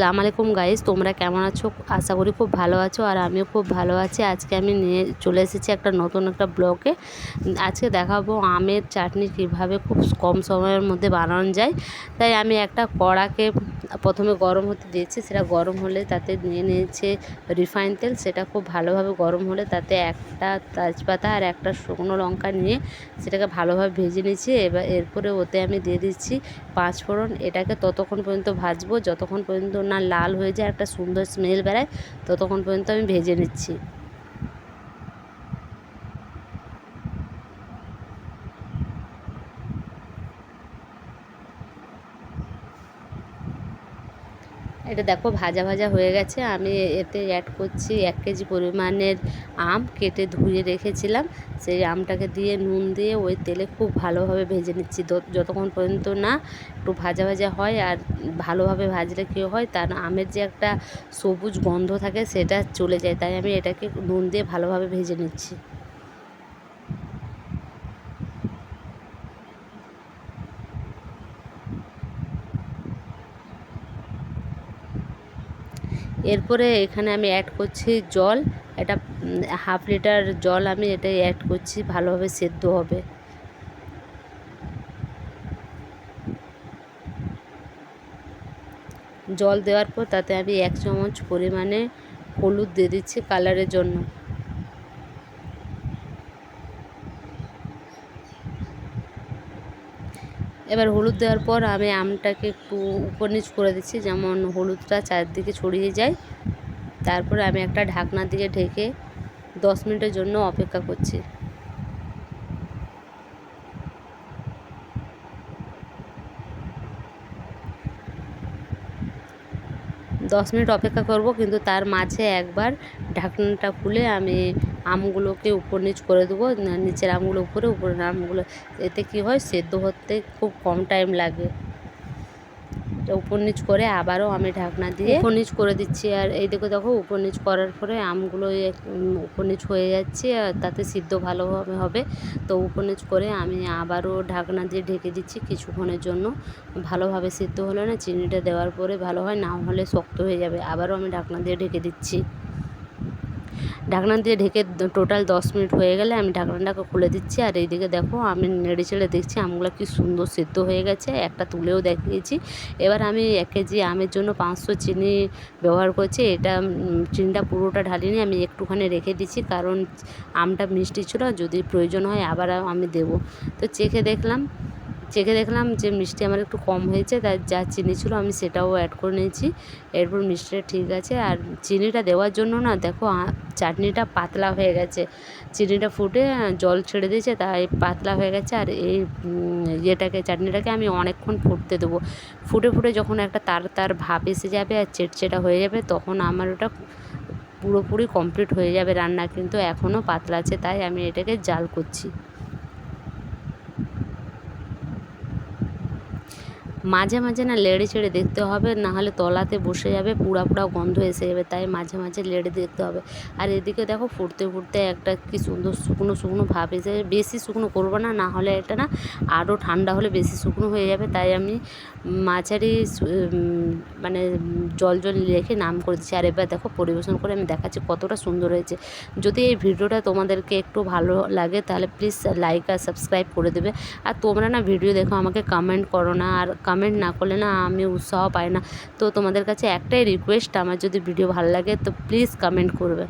আসসালামু আলাইকুম গাইস তোমরা কেমন আছো? আশা করি খুব ভালো আছো আর আমিও খুব ভালো আছি। আজকে আমি নিয়ে চলে এসেছি একটা নতুন একটা ব্লগে আজকে দেখাবো আমের চাটনি কীভাবে খুব কম সময়ের মধ্যে বানানো যায়। তাই আমি একটা কড়াকে প্রথমে গরম হতে দিয়েছি, সেটা গরম হলে তাতে নিয়ে নিয়েছে রিফাইন তেল, সেটা খুব ভালোভাবে গরম হলে তাতে একটা তেজপাতা আর একটা শুকনো লঙ্কা নিয়ে সেটাকে ভালোভাবে ভেজে নিয়েছি। এবার এরপরে ওতে আমি দিয়ে দিচ্ছি পাঁচ ফোড়ন এটাকে ততক্ষণ পর্যন্ত ভাজবো, যতক্ষণ পর্যন্ত না লাল হয়ে যায় একটা সুন্দর স্মেল বেড়ায় ততক্ষণ পর্যন্ত আমি ভেজে নিচ্ছি। এটা দেখো, ভাজা ভাজা হয়ে গেছে। আমি এতে অ্যাড করছি এক কেজি পরিমাণের আম কেটে ধুয়ে রেখেছিলাম। সেই আমটাকে দিয়ে নুন দিয়ে ওই তেলে খুব ভালোভাবে ভেজে নিচ্ছি। যতক্ষণ পর্যন্ত না একটু ভাজা ভাজা হয় আর ভালোভাবে ভাজলে কী হয়, তার আমের যে একটা সবুজ গন্ধ থাকে সেটা চলে যায়। তাই আমি এটাকে নুন দিয়ে ভালোভাবে ভেজে নিচ্ছি। এরপরে এখানে আমি অ্যাড করছি জল। এটা হাফ লিটার জল আমি এটাই অ্যাড করছি, ভালোভাবে সেদ্ধ হবে। জল দেওয়ার পর তাতে আমি এক চামচ পরিমাণে হলুদ দিয়ে দিচ্ছি কালারের জন্য। এবার হলুদ দেওয়ার পর আমি আমটাকে একটু উপর নিচ করে দিচ্ছি, যেমন হলুদটা চারদিকে ছড়িয়ে যায়। তারপরে আমি একটা ঢাকনা দিয়ে ঢেকে দশ মিনিটের জন্য অপেক্ষা করছি। দশ মিনিট অপেক্ষা করব, কিন্তু তার মাঝে একবার ঢাকনাটা খুলে আমি আমগুলোকে উপর নিচ করে দেবো নিচের আমগুলো উপরে, উপরের আমগুলো। এতে কী হয়, সেদ্ধ হতে খুব কম টাইম লাগে। উপর নিচ করে আবারও আমি ঢাকনা দিয়ে উপর নিচ করে দিচ্ছি, আর এই দেখো দেখো উপর নিচ করার পরে আমগুলো উপর নিচ হয়ে যাচ্ছে, আর তাতে সিদ্ধ ভালোভাবে হবে তো উপর নিচ করে আমি আবারও ঢাকনা দিয়ে ঢেকে দিচ্ছি কিছুক্ষণের জন্য। ভালোভাবে সিদ্ধ হলে না, চিনিটা দেওয়ার পরে ভালো হয়, না হলে শক্ত হয়ে যাবে। আবারও আমি ঢাকনা দিয়ে ঢেকে দিচ্ছি। ঢাকনা দিয়ে ঢেকে টোটাল দশ মিনিট হয়ে গেলে আমি ঢাকনাটাকে খুলে দিচ্ছি আর এইদিকে দেখো আমি নেড়ে চেড়ে দেখছি আমগুলো কি সুন্দর সেদ্ধ হয়ে গেছে। একটা তুলেও দেখিয়েছি। এবার আমি এক কেজি আমের জন্য পাঁচশো চিনি ব্যবহার করছি। এটা চিনিটা পুরোটা ঢালিনি, আমি একটুখানি রেখে দিচ্ছি কারণ আমটা মিষ্টি ছিল, যদি প্রয়োজন হয় আবার আমি দেবো। তো চেখে দেখলাম চেখে দেখলাম যে মিষ্টি আমার একটু কম হয়েছে, তাই যা চিনি ছিল আমি সেটাও অ্যাড করে নিয়েছি। এরপর মিষ্টিটা ঠিক আছে, আর চিনিটা দেওয়ার জন্য না দেখো চাটনিটা পাতলা হয়ে গেছে। চিনিটা ফুটে জল ছেড়ে দিয়েছে, তাই পাতলা হয়ে গেছে, আর এই ইয়েটাকে, চাটনিটাকে আমি অনেকক্ষণ ফুটতে দেবো। ফুটে ফুটে যখন একটা তার তার ভাব এসে যাবে আর চেটচেটা হয়ে যাবে, তখন আমার ওটা পুরোপুরি কমপ্লিট হয়ে যাবে রান্না, কিন্তু এখনও পাতলা আছে, তাই আমি এটাকে জাল করছি। মাঝে মাঝে না লেড়ে ছেড়ে দেখতে হবে নাহলে তলাতে বসে যাবে, পুরা পুরা গন্ধ এসে যাবে, তাই মাঝে মাঝে লেড়ে দেখতে হবে। আর এদিকে দেখো ফুটতে ফুটতে একটা কি সুন্দর শুকনো শুকনো ভাব এসে বেশি শুকনো করব না না হলে এটা না আরও ঠান্ডা হলে বেশি শুকনো হয়ে যাবে, তাই আমি মাঝারি মানে জল জল রেখে নাম করে দিচ্ছি। আর এবার দেখো পরিবেশন করে আমি দেখাচ্ছি কতটা সুন্দর হয়েছে। যদি এই ভিডিওটা তোমাদেরকে একটু ভালো লাগে, তাহলে প্লিজ লাইক আর সাবস্ক্রাইব করে দেবে। আর তোমরা না ভিডিও দেখো, আমাকে কমেন্ট করো না। আর কমেন্ট না করলে না আমি উৎসাহ পাই না। তো তোমাদের কাছে একটাই রিকোয়েস্ট আমার যদি ভিডিও ভালো লাগে, তো প্লিজ কমেন্ট করবে।